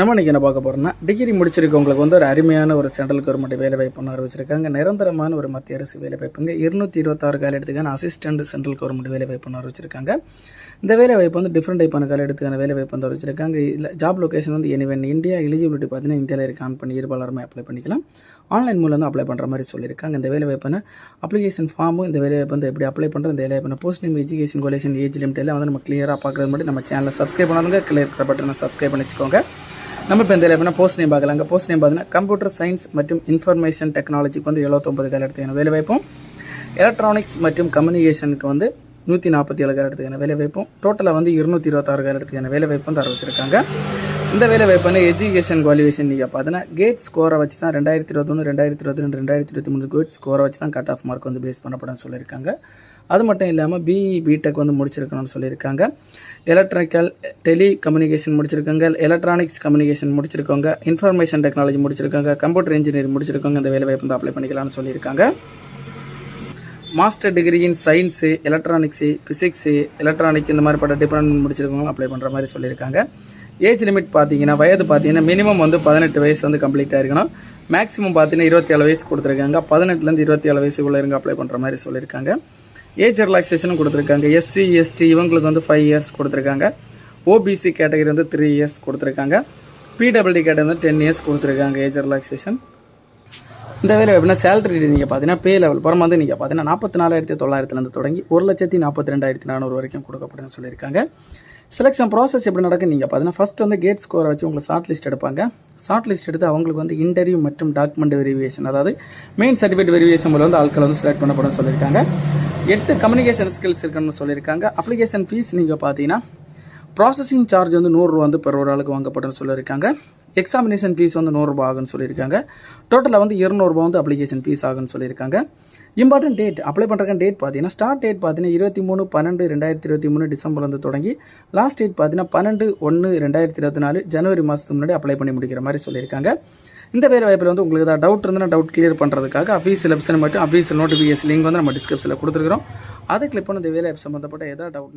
நம்ம இன்றைக்கி என்ன பார்க்க போகிறோம்னா டிகிரி முடிச்சிருக்கவங்களுக்கு வந்து ஒரு அருமையான ஒரு சென்ட்ரல் கவர்மெண்ட் வேலை வாய்ப்பு அறிவிச்சிருக்காங்க. நிரந்தரமான ஒரு மத்திய அரசு வேலை வாய்ப்புங்க. இருநூத்தி இருபத்தாறு கால எடுத்துக்கான அசிஸ்டன்ட் சென்ட்ரல் கவர்மெண்ட் வேலை வாய்ப்பு அறிவிச்சிருக்காங்க. இந்த வேலை வாய்ப்பு வந்து டிஃப்ரெண்ட் டைப்பான கால எடுத்துக்கான வேலை வாய்ப்பு வந்து அறிவிச்சிருக்காங்க. இல்லை ஜாப் லொகேஷன் வந்து எனிவன் இந்தியா எலிஜிபிலிட்டி பார்த்தீங்கன்னா இந்தியாவில் இருக்க. ஆன் பண்ணி இருபாலருமே அப்ளை பண்ணிக்கலாம். ஆன்லைன் மூலம் வந்து அப்ளை பண்ணுற மாதிரி சொல்லியிருக்காங்க. இந்த வேலை வாய்ப்பான அப்ளிகேஷன் ஃபார்மும் இந்த வேலை வாய்ப்பு வந்து எப்படி அப்ளை பண்ணுறது இந்த வேலை வாய்ப்பு போஸ்ட் நேம் எஜுகேஷன் கொலேஷன் ஏஜ் லிமிட் எல்லாம் வந்து நம்ம கிளியராக பார்க்குறது மட்டும் நம்ம சேனலை சப்ஸ்கிரைப் பண்ணாதுங்க. கிளியர் பட்டனை சப்ஸ்கிரைப் பண்ணி வச்சுக்கோங்க நம்ம இப்போ இந்த லேபினா போஸ்ட் நேம் பார்க்கலாங்க போஸ்ட் நேம் பார்த்தீங்கன்னா கம்ப்யூட்டர் சயின்ஸ் மற்றும் இன்ஃபர்மேஷன் டெக்னாலஜிக்கு வந்து எழுபத்தொம்பது கால எடுத்துக்கான வேலை வாய்ப்பும் எலக்ட்ரானிக்ஸ் மற்றும் கம்யூனிகேஷனுக்கு வந்து நூற்றி நாற்பத்தி ஏழு கால எடுத்துக்கான வேலை வாய்ப்பும் டோட்டலாக வந்து இருநூற்றி இருபத்தாறு கால எடுத்துக்கான வேலை வாய்ப்பு வந்து அறிவிச்சிருக்காங்க. இந்த வேலை வாய்ப்பான எஜுகேஷன் குவாலிஃபிகேஷன் நீங்கள் பார்த்தீங்கன்னா கேட் ஸ்கோரை வச்சு தான் ரெண்டாயிரத்தி இருபத்தொன்று ரெண்டாயிரத்தி இருபத்தி ரெண்டு ரெண்டாயிரத்தி இருபத்தி மூணு கேட் ஸ்கோரை வச்சு தான் கட் ஆஃப் மார்க் வந்து பேஸ் பண்ணப்படும் சொல்லியிருக்காங்க. அது மட்டும் இல்லாமல் பிஇ பிடெக் வந்து முடிச்சிருக்கணும்னு சொல்லியிருக்காங்க. எலக்ட்ரிக்கல் டெலி கம்யூனிகேஷன் முடிச்சிருக்காங்க. எலக்ட்ரானிக்ஸ் கம்யூனிகேஷன் முடிச்சிருக்காங்க. இன்ஃபர்மேஷன் டெக்னாலஜி முடிச்சிருக்காங்க. கம்ப்யூட்டர் இன்ஜினியரிங் முடிச்சிருக்காங்க. இந்த வேலை வாய்ப்பு வந்து அப்ளை பண்ணிக்கலாம்னு சொல்லியிருக்காங்க. Master degree in science electronics physics electronic இந்த மாதிரி பட்ட டிபார்ட்மெண்ட் முடிச்சிருக்கவங்க அப்ளை பண்ணுற மாதிரி சொல்லியிருக்காங்க. ஏஜ் லிமிட் பார்த்தீங்கன்னா வயது பார்த்தீங்கன்னா மினிமம் வந்து பதினெட்டு வயசு வந்து கம்ப்ளீட் ஆயிருக்கணும். மேக்ஸிமம் பார்த்தீங்கன்னா இருபத்தி ஏழு வயசு கொடுத்துருக்காங்க. பதினெட்டுலேருந்து இருபத்தி ஏழு வயசுக்குள்ளே இருங்க அப்ளை பண்ணுற மாதிரி சொல்லியிருக்காங்க. ஏஜ் ரிலாக்ஸேஷனும் கொடுத்துருக்காங்க. எஸ்சி எஸ்டி இவங்களுக்கு வந்து ஃபைவ் இயர்ஸ் கொடுத்துருக்காங்க. ஓபிசி கேட்டகரி வந்து த்ரீ இயர்ஸ் கொடுத்துருக்காங்க. பிடபிள்டி கேட்டகரி வந்து டென் இயர்ஸ் கொடுத்துருக்காங்க ஏஜ் ரிலாக்ஸேஷன் இந்த வேலை எப்படின்னா சேலரி நீங்கள் பார்த்தீங்கன்னா பே லெவல் புறம் வந்து நீங்கள் பார்த்தீங்கன்னா நாற்பத்தி நாலாயிரத்தி தொள்ளாயிரத்துலேருந்து தொடங்கி ஒரு லட்சத்தி நாற்பத்தி ரெண்டாயிரத்தி நானூறு வரைக்கும் கொடுக்கப்படுன்னு சொல்லியிருக்காங்க. செலெக்ஷன் ப்ராசஸ் எப்படி நடக்கும் நீங்கள் பார்த்தீங்கன்னா ஃபஸ்ட் வந்து கேட் ஸ்கோரை வச்சு உங்களுக்கு ஷார்ட் லிஸ்ட் எடுப்பாங்க. ஷார்ட் லிஸ்ட் எடுத்து அவங்களுக்கு வந்து இன்டர்வியூ மற்றும் டாக்குமெண்ட் வெரிவியேஷன் அதாவது மெயின் சர்டிஃபிகேட் வெரிவியேஷன் மூலம் வந்து ஆட்கள் வந்து செலக்ட் பண்ணப்படும் சொல்லியிருக்காங்க. எட்டு கம்யூனிகேஷன் ஸ்கில்ஸ் இருக்குன்னு சொல்லியிருக்காங்க. அப்ளிகேஷன் ஃபீஸ் நீங்கள் பார்த்தீங்கன்னா ப்ராசஸிங் சார்ஜ் வந்து நூறுரூவா வந்து பெர் ஒரு ஆளுக்கு வாங்கப்படும்னு சொல்லியிருக்காங்க. எக்ஸாமினேஷன் ஃபீஸ் வந்து நூறுரூபா ஆகும்னு சொல்லியிருக்காங்க. டோட்டலாக வந்து இரநூறுபா வந்து அப்ளிகேஷன் ஃபீஸ் ஆகும்னு சொல்லியிருக்காங்க. இம்பார்ட்டன்ட் டேட் அப்ளை பண்ணுறக்க டேட் பார்த்தீங்கன்னா ஸ்டார்ட் டேட் பார்த்தீங்கன்னா இருபத்தி மூணு பன்னெண்டு ரெண்டாயிரத்தி இருபத்தி மூணு டிசம்பர் வந்து தொடங்கி லாஸ்ட் டேட் பார்த்தீங்கன்னா பன்னெண்டு ஒன்று ரெண்டாயிரத்தி இருபத்தி நாலு ஜனவரி மாதத்துக்கு முன்னாடி அப்ளை பண்ணி முடிக்கிற மாதிரி சொல்லியிருக்காங்க. இந்த வேலை வாய்ப்பில் வந்து உங்களுக்கு ஏதாவது டவுட் இருந்தால் டவுட் கிளியர் பண்ணுறதுக்காக அஃபீஷியல் வெப்சைட் மட்டும் அஃபீஷியல் நோட்டிஃபிகேஷன் லிங்க் வந்து நம்ம டிஸ்கிரிப்ஷனில் கொடுத்துருக்குறோம். அதை கிளிக் பண்ண இந்த வேலை வாய்ப்பு சம்மந்தப்பட்ட ஏதாவது டவுட்